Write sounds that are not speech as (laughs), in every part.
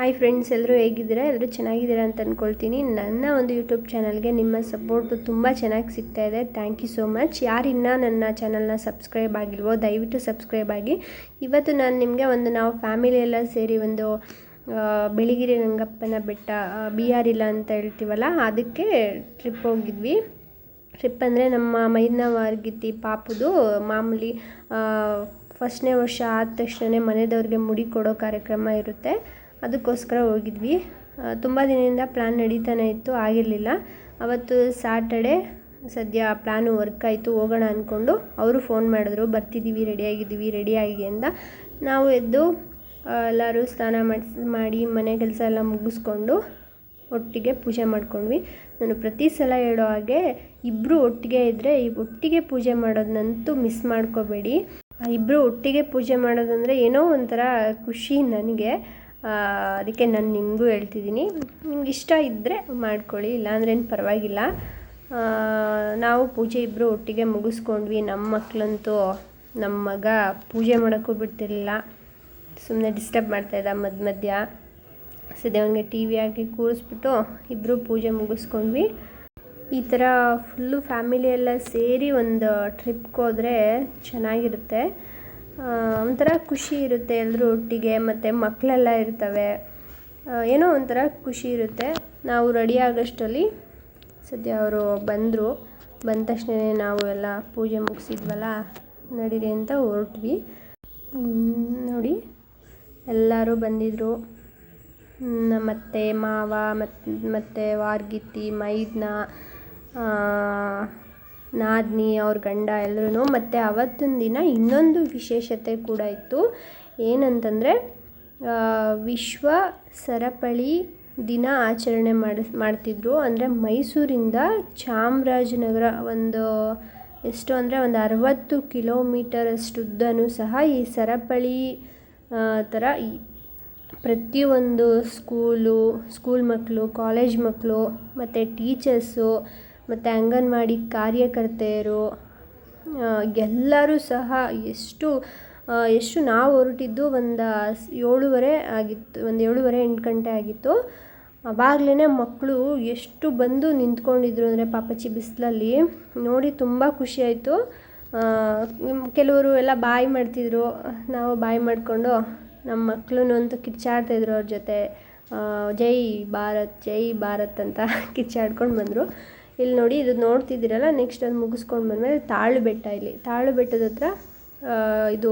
Hi friends ಎಲ್ಲರೂ ಹೇಗಿದ್ದೀರಾ? ಎಲ್ಲರೂ ಚೆನ್ನಾಗಿದ್ದೀರಾ ಅಂತ ಅಂದ್ಕೊಳ್ತೀನಿ ನನ್ನ ಒಂದು ಯೂಟ್ಯೂಬ್ ಚಾನಲ್ಗೆ ನಿಮ್ಮ ಸಪೋರ್ಟು ತುಂಬ ಚೆನ್ನಾಗಿ ಸಿಗ್ತಾ ಇದೆ. ಥ್ಯಾಂಕ್ ಯು ಸೋ ಮಚ್ ಯಾರಿನ್ನ ನನ್ನ ಚಾನಲ್ನ ಸಬ್ಸ್ಕ್ರೈಬ್ ಆಗಿಲ್ವೋ, ದಯವಿಟ್ಟು ಸಬ್ಸ್ಕ್ರೈಬ್ ಆಗಿ. ಇವತ್ತು ನಾನು ನಿಮಗೆ ಒಂದು ನಾವು ಫ್ಯಾಮಿಲಿ ಎಲ್ಲ ಸೇರಿ ಒಂದು ಬೆಳಿಗಿರಿ ರಂಗಪ್ಪನ ಬೆಟ್ಟ ಬಿ ಆರ್ ಇಲ್ಲ ಅಂತ ಹೇಳ್ತೀವಲ್ಲ, ಅದಕ್ಕೆ ಟ್ರಿಪ್ ಹೋಗಿದ್ವಿ. ಟ್ರಿಪ್ ಅಂದರೆ ನಮ್ಮ ಮೈದನ ವಾರ್ಗಿತಿ ಪಾಪುದು ಮಾಮೂಲಿ ಫಸ್ಟ್ನೇ ವರ್ಷ ಆದ ತಕ್ಷಣ ಮನೆದವ್ರಿಗೆ ಮುಡಿ ಕೊಡೋ ಕಾರ್ಯಕ್ರಮ ಇರುತ್ತೆ. ಅದಕ್ಕೋಸ್ಕರ ಹೋಗಿದ್ವಿ. ತುಂಬ ದಿನದಿಂದ ಪ್ಲ್ಯಾನ್ ನಡೀತಾನೆ ಇತ್ತು, ಆಗಿರಲಿಲ್ಲ. ಅವತ್ತು ಸ್ಯಾಟರ್ಡೆ ಸದ್ಯ ಪ್ಲ್ಯಾನು ವರ್ಕ್ ಆಯಿತು, ಹೋಗೋಣ ಅಂದ್ಕೊಂಡು ಅವರು ಫೋನ್ ಮಾಡಿದ್ರು. ಬರ್ತಿದ್ದೀವಿ ರೆಡಿಯಾಗಿದ್ದೀವಿ ರೆಡಿಯಾಗಿ ಅಂತ. ನಾವು ಎದ್ದು ಎಲ್ಲರೂ ಸ್ನಾನ ಮಾಡಿಸಿ ಮಾಡಿ, ಮನೆ ಕೆಲಸ ಎಲ್ಲ ಮುಗಿಸ್ಕೊಂಡು ಒಟ್ಟಿಗೆ ಪೂಜೆ ಮಾಡ್ಕೊಂಡ್ವಿ. ನಾನು ಪ್ರತಿ ಸಲ ಹೇಳೋ ಹಾಗೆ ಇಬ್ಬರು ಒಟ್ಟಿಗೆ ಇದ್ದರೆ ಈ ಒಟ್ಟಿಗೆ ಪೂಜೆ ಮಾಡೋದನ್ನಂತೂ ಮಿಸ್ ಮಾಡ್ಕೋಬೇಡಿ. ಇಬ್ಬರು ಒಟ್ಟಿಗೆ ಪೂಜೆ ಮಾಡೋದಂದರೆ ಏನೋ ಒಂಥರ ಖುಷಿ ನನಗೆ. ಅದಕ್ಕೆ ನಾನು ನಿಮಗೂ ಹೇಳ್ತಿದ್ದೀನಿ. ನಿಮ್ಗೆ ಇಷ್ಟ ಇದ್ದರೆ ಮಾಡ್ಕೊಳ್ಳಿ, ಇಲ್ಲಾಂದ್ರೆ ಏನು ಪರವಾಗಿಲ್ಲ. ನಾವು ಪೂಜೆ ಇಬ್ಬರು ಒಟ್ಟಿಗೆ ಮುಗಿಸ್ಕೊಂಡ್ವಿ. ನಮ್ಮ ಮಕ್ಕಳಂತೂ ನಮ್ಮ ಮಗ ಪೂಜೆ ಮಾಡೋಕ್ಕೂ ಬಿಡ್ತಿರಲಿಲ್ಲ. ಸುಮ್ಮನೆ ಡಿಸ್ಟರ್ಬ್ ಮಾಡ್ತಾಯಿದ್ದ ಮಧ್ಯ ಮಧ್ಯ. ಸದ್ಯ ಅವನಿಗೆ ಟಿ ವಿ ಹಾಕಿ ಕೂರಿಸ್ಬಿಟ್ಟು ಇಬ್ಬರು ಪೂಜೆ ಮುಗಿಸ್ಕೊಂಡ್ವಿ. ಈ ಥರ ಫುಲ್ಲು ಫ್ಯಾಮಿಲಿ ಎಲ್ಲ ಸೇರಿ ಒಂದು ಟ್ರಿಪ್ಗೆ ಹೋದರೆ ಚೆನ್ನಾಗಿರುತ್ತೆ. ಒಂಥರ ಖುಷಿ ಇರುತ್ತೆ ಎಲ್ಲರೂ ಒಟ್ಟಿಗೆ, ಮತ್ತು ಮಕ್ಕಳೆಲ್ಲ ಇರ್ತವೆ. ಏನೋ ಒಂಥರ ಖುಷಿ ಇರುತ್ತೆ. ನಾವು ರೆಡಿ ಆಗೋಷ್ಟರಲ್ಲಿ ಸದ್ಯ ಅವರು ಬಂದರು. ಬಂದ ತಕ್ಷಣ ನಾವು ಎಲ್ಲ ಪೂಜೆ ಮುಗಿಸಿದ್ವಲ್ಲ, ನಡೀರಿ ಅಂತ ಹೊರಟ್ವಿ. ನೋಡಿ, ಎಲ್ಲರೂ ಬಂದಿದ್ದರು ನಮ್ಮತ್ತೆ ಮಾವ ಮತ್ತು ಮತ್ತು ವಾರ್ಗಿತ್ತಿ, ಮೈದ್ನ ನಾದ್ನಿ, ಅವ್ರ ಗಂಡ ಎಲ್ಲರೂ ಮತ್ತು ಅವತ್ತಿನ ದಿನ ಇನ್ನೊಂದು ವಿಶೇಷತೆ ಕೂಡ ಇತ್ತು. ಏನಂತಂದರೆ ವಿಶ್ವ ಸರಪಳಿ ದಿನ ಆಚರಣೆ ಮಾಡಿಸ್, ಮಾಡ್ತಿದ್ರು. ಅಂದರೆ ಮೈಸೂರಿಂದ ಚಾಮರಾಜನಗರ ಒಂದು ಎಷ್ಟು ಅಂದರೆ ಒಂದು ಅರವತ್ತು ಕಿಲೋಮೀಟರಷ್ಟು ಉದ್ದನೂ ಸಹ ಈ ಸರಪಳಿ ಥರ ಈ ಪ್ರತಿಯೊಂದು ಸ್ಕೂಲು, ಸ್ಕೂಲ್ ಮಕ್ಕಳು ಕಾಲೇಜ್ ಮಕ್ಕಳು ಮತ್ತು ಟೀಚರ್ಸು ಮತ್ತು ಅಂಗನವಾಡಿ ಕಾರ್ಯಕರ್ತೆಯರು ಎಲ್ಲರೂ ಸಹ ಎಷ್ಟು ಎಷ್ಟು ನಾವು ಹೊರಟಿದ್ದು ಒಂದು ಏಳುವರೆ ಆಗಿತ್ತು, ಒಂದು ಏಳುವರೆ ಎಂಟು ಗಂಟೆ ಆಗಿತ್ತು. ಆವಾಗಲೇ ಮಕ್ಕಳು ಎಷ್ಟು ಬಂದು ನಿಂತ್ಕೊಂಡಿದ್ರು ಅಂದರೆ ಪಾಪಚ್ಚಿ ಬಿಸಿಲಲ್ಲಿ, ನೋಡಿ ತುಂಬ ಖುಷಿಯಾಯಿತು ಕೆಲವರು ಎಲ್ಲ ಬಾಯಿ ಮಾಡ್ತಿದ್ರು. ನಾವು ಬಾಯಿ ಮಾಡಿಕೊಂಡು ನಮ್ಮ ಮಕ್ಕಳು ಅಂತೂ ಕಿಚ್ಚಾಡ್ತಾಯಿದ್ರು ಅವ್ರ ಜೊತೆ. ಜೈ ಭಾರತ್ ಜೈ ಭಾರತ್ ಅಂತ (laughs) ಕಿಚ್ಚಾಡ್ಕೊಂಡು ಬಂದರು. ಇಲ್ಲಿ ನೋಡಿ, ಇದು ನೋಡ್ತಿದ್ದೀರಲ್ಲ ನೆಕ್ಸ್ಟ್ ಅದು ಮುಗಿಸ್ಕೊಂಡು ಬಂದಮೇಲೆ ತಾಳು ಬೆಟ್ಟ ಇಲ್ಲಿ. ತಾಳು ಬೆಟ್ಟದ ಹತ್ರ ಇದು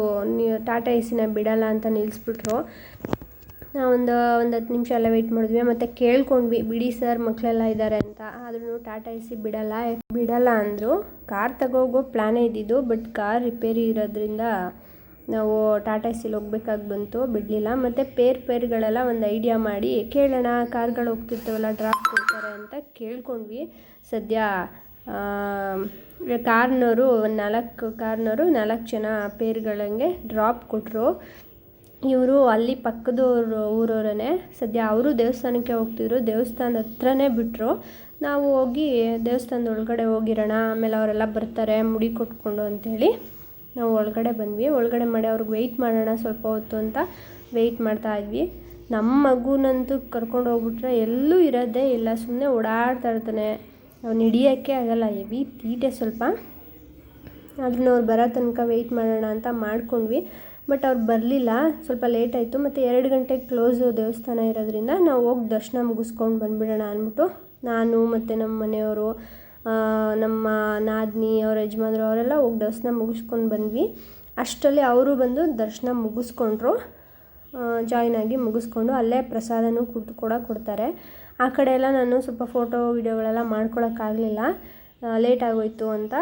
ಟಾಟಾ ಎಸಿನ ಬಿಡಲ್ಲ ಅಂತ ನಿಲ್ಲಿಸ್ಬಿಟ್ರು ನಾವೊಂದು ಒಂದು ಹತ್ತು ನಿಮಿಷ ಎಲ್ಲ ವೆಯ್ಟ್ ಮಾಡಿದ್ವಿ. ಮತ್ತು ಕೇಳ್ಕೊಂಡ್ವಿ, ಬಿಡಿ ಸರ್ ಮಕ್ಕಳೆಲ್ಲ ಇದ್ದಾರೆ ಅಂತ. ಆದ್ರೂ ಟಾಟಾ ಎ ಬಿಡಲ್ಲ ಬಿಡಲ್ಲ ಅಂದರು. ಕಾರ್ ತಗೋಗೋ ಪ್ಲ್ಯಾನೇ ಇದ್ದಿದ್ದು ಬಟ್ ಕಾರ್ ರಿಪೇರಿ ಇರೋದ್ರಿಂದ ನಾವು ಟಾಟಾ ಸ್ಟೀಲ್ ಹೋಗ್ಬೇಕಾಗಿ ಬಂತು, ಬಿಡಲಿಲ್ಲ. ಮತ್ತು ಪೇರ್ ಪೇರ್ಗಳೆಲ್ಲ ಒಂದು ಐಡಿಯಾ ಮಾಡಿ, ಕೇಳೋಣ, ಕಾರ್ಗಳು ಹೋಗ್ತಿರ್ತವಲ್ಲ, ಡ್ರಾಪ್ ಕೊಡ್ತಾರೆ ಅಂತ ಕೇಳ್ಕೊಂಡ್ವಿ. ಸದ್ಯ ಕಾರ್ನವರು ಒಂದು ನಾಲ್ಕು ಕಾರ್ನವರು ನಾಲ್ಕು ಜನ ಪೇರ್ಗಳಂಗೆ ಡ್ರಾಪ್ ಕೊಟ್ಟರು ಇವರು ಅಲ್ಲಿ ಪಕ್ಕದವರು ಊರವರೇ ಸದ್ಯ ಅವರು ದೇವಸ್ಥಾನಕ್ಕೆ ಹೋಗ್ತಿದ್ರು. ದೇವಸ್ಥಾನದ ಹತ್ರನೇ ಬಿಟ್ಟರು ನಾವು ಹೋಗಿ ದೇವಸ್ಥಾನದ ಒಳಗಡೆ ಹೋಗಿರೋಣ, ಆಮೇಲೆ ಅವರೆಲ್ಲ ಬರ್ತಾರೆ, ಮುಡಿ ಕೊಟ್ಕೊಂಡು ಅಂತೇಳಿ. ನಾವು ಒಳಗಡೆ ಬಂದ್ವಿ. ಒಳಗಡೆ ಮಾಡಿ ಅವ್ರಿಗೆ ವೆಯ್ಟ್ ಮಾಡೋಣ ಸ್ವಲ್ಪ ಹೊತ್ತು ಅಂತ ವೆಯ್ಟ್ ಮಾಡ್ತಾ ಇದ್ವಿ. ನಮ್ಮ ಮಗುನಂತೂ ಕರ್ಕೊಂಡು ಹೋಗ್ಬಿಟ್ರೆ ಎಲ್ಲೂ ಇರೋದೇ ಇಲ್ಲ. ಸುಮ್ಮನೆ ಓಡಾಡ್ತಾ ಇರ್ತಾನೆ. ಅವ್ನು ಹಿಡಿಯೋಕ್ಕೆ ಆಗಲ್ಲ. ಹೆವಿ ತೀಟೆ ಸ್ವಲ್ಪ. ಅದನ್ನ ಅವ್ರು ಬರೋ ತನಕ ವೆಯ್ಟ್ ಮಾಡೋಣ ಅಂತ ಮಾಡ್ಕೊಂಡ್ವಿ. ಬಟ್ ಅವ್ರು ಬರಲಿಲ್ಲ. ಸ್ವಲ್ಪ ಲೇಟ್ ಆಯಿತು. ಮತ್ತು ಎರಡು ಗಂಟೆಗೆ ಕ್ಲೋಸು ದೇವಸ್ಥಾನ ಇರೋದ್ರಿಂದ ನಾವು ಹೋಗಿ ದರ್ಶನ ಮುಗಿಸ್ಕೊಂಡು ಬಂದುಬಿಡೋಣ ಅಂದ್ಬಿಟ್ಟು ನಾನು ಮತ್ತು ನಮ್ಮ ಮನೆಯವರು ನಮ್ಮ ನಾದಿನಿ ಅವ್ರ ಯಜಮಾನ್ರು ಅವರೆಲ್ಲ ಹೋಗಿ ದರ್ಶನ ಮುಗಿಸ್ಕೊಂಡು ಬಂದ್ವಿ. ಅಷ್ಟರಲ್ಲಿ ಅವರು ಬಂದು ದರ್ಶನ ಮುಗಿಸ್ಕೊಂಡ್ರು. ಜಾಯ್ನ್ ಆಗಿ ಮುಗಿಸ್ಕೊಂಡು ಅಲ್ಲೇ ಪ್ರಸಾದನೂ ಕುಡ್ದು ಕೂಡ ಕೊಡ್ತಾರೆ. ಆ ಕಡೆ ಎಲ್ಲ ನಾನು ಸ್ವಲ್ಪ ಫೋಟೋ ವೀಡಿಯೋಗಳೆಲ್ಲ ಮಾಡ್ಕೊಳಕ್ಕಾಗಲಿಲ್ಲ. ಲೇಟ್ ಆಗೋಯ್ತು ಅಂತ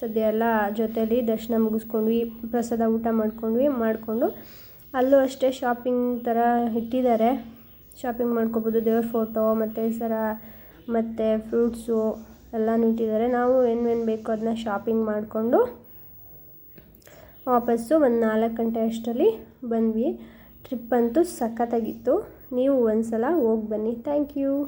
ಸದ್ಯ ಎಲ್ಲ ಜೊತೇಲಿ ದರ್ಶನ ಮುಗಿಸ್ಕೊಂಡ್ವಿ, ಪ್ರಸಾದ ಊಟ ಮಾಡ್ಕೊಂಡ್ವಿ, ಮಾಡಿಕೊಂಡು ಅಲ್ಲೂ ಅಷ್ಟೇ ಶಾಪಿಂಗ್ ಥರ ಇಟ್ಟಿದ್ದಾರೆ. ಶಾಪಿಂಗ್ ಮಾಡ್ಕೋಬೋದು, ದೇವ್ರ ಫೋಟೋ ಮತ್ತು ಸರ, ಮತ್ತು ಫ್ರೂಟ್ಸು ಎಲ್ಲನೂ ಇಟ್ಟಿದ್ದಾರೆ. ನಾವು ಏನೇನು ಬೇಕೋ ಅದನ್ನ ಶಾಪಿಂಗ್ ಮಾಡಿಕೊಂಡು ವಾಪಸ್ಸು ಒಂದು ನಾಲ್ಕು ಗಂಟೆ ಅಷ್ಟರಲ್ಲಿ ಬಂದ್ವಿ. ಟ್ರಿಪ್ ಅಂತೂ ಸಖತ್ತಾಗಿತ್ತು. ನೀವು ಒಂದು ಸಲ ಹೋಗಿ ಬನ್ನಿ. Thank you